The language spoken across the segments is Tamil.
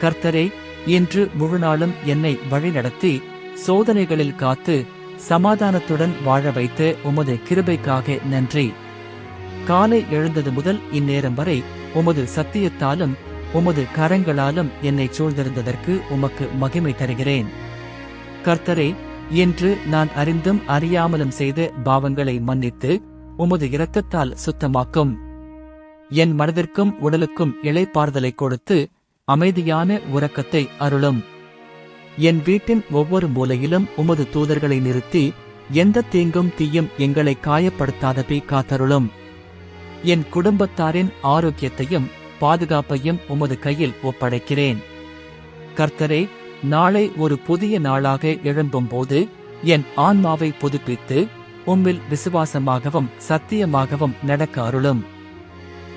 கர்த்தரே இன்று முழுநாளும் என்னை வழிநடத்தி சோதனைகளில் காத்து சமாதானத்துடன் வாழ வைத்து உமது கிருபைக்காக நன்றி. காலை எழுந்தது முதல் இந்நேரம் வரை உமது சத்தியத்தாலும் உமது கரங்களாலும் என்னை சூழ்ந்திருந்ததற்கு உமக்கு மகிமை தருகிறேன். கர்த்தரே இன்று நான் அறிந்தும் அறியாமலும் செய்த பாவங்களை மன்னித்து உமது இரத்தத்தால் சுத்தமாக்கும். என் மனதிற்கும் உடலுக்கும் இளைப்பாறுதலை கொடுத்து அமைதியான உறக்கத்தை அருளும். என் வீட்டின் ஒவ்வொரு மூலையிலும் உமது தூதர்களை நிறுத்தி எந்த தீங்கும் தீயும் எங்களை காயப்படுத்தாதபடி காத்தருளும். என் குடும்பத்தாரின் ஆரோக்கியத்தையும் பாதுகாப்பையும் உமது கையில் ஒப்படைக்கிறேன். கர்த்தரே நாளை ஒரு புதிய நாளாக எழும்பும்போது என் ஆன்மாவை புதுப்பித்து உம்மில் விசுவாசமாகவும் சத்தியமாகவும் நடக்க அருளும்.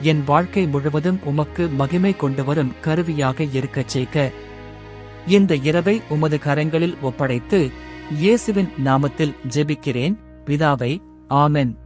என் வாழ்க்கை முழுவதும் உமக்கு மகிமை கொண்டு வரும் கருவியாக இருக்கச் செய்க. இந்த இரவை உமது கரங்களில் ஒப்படைத்து இயேசுவின் நாமத்தில் ஜெபிக்கிறேன். பிதாவை ஆமென்.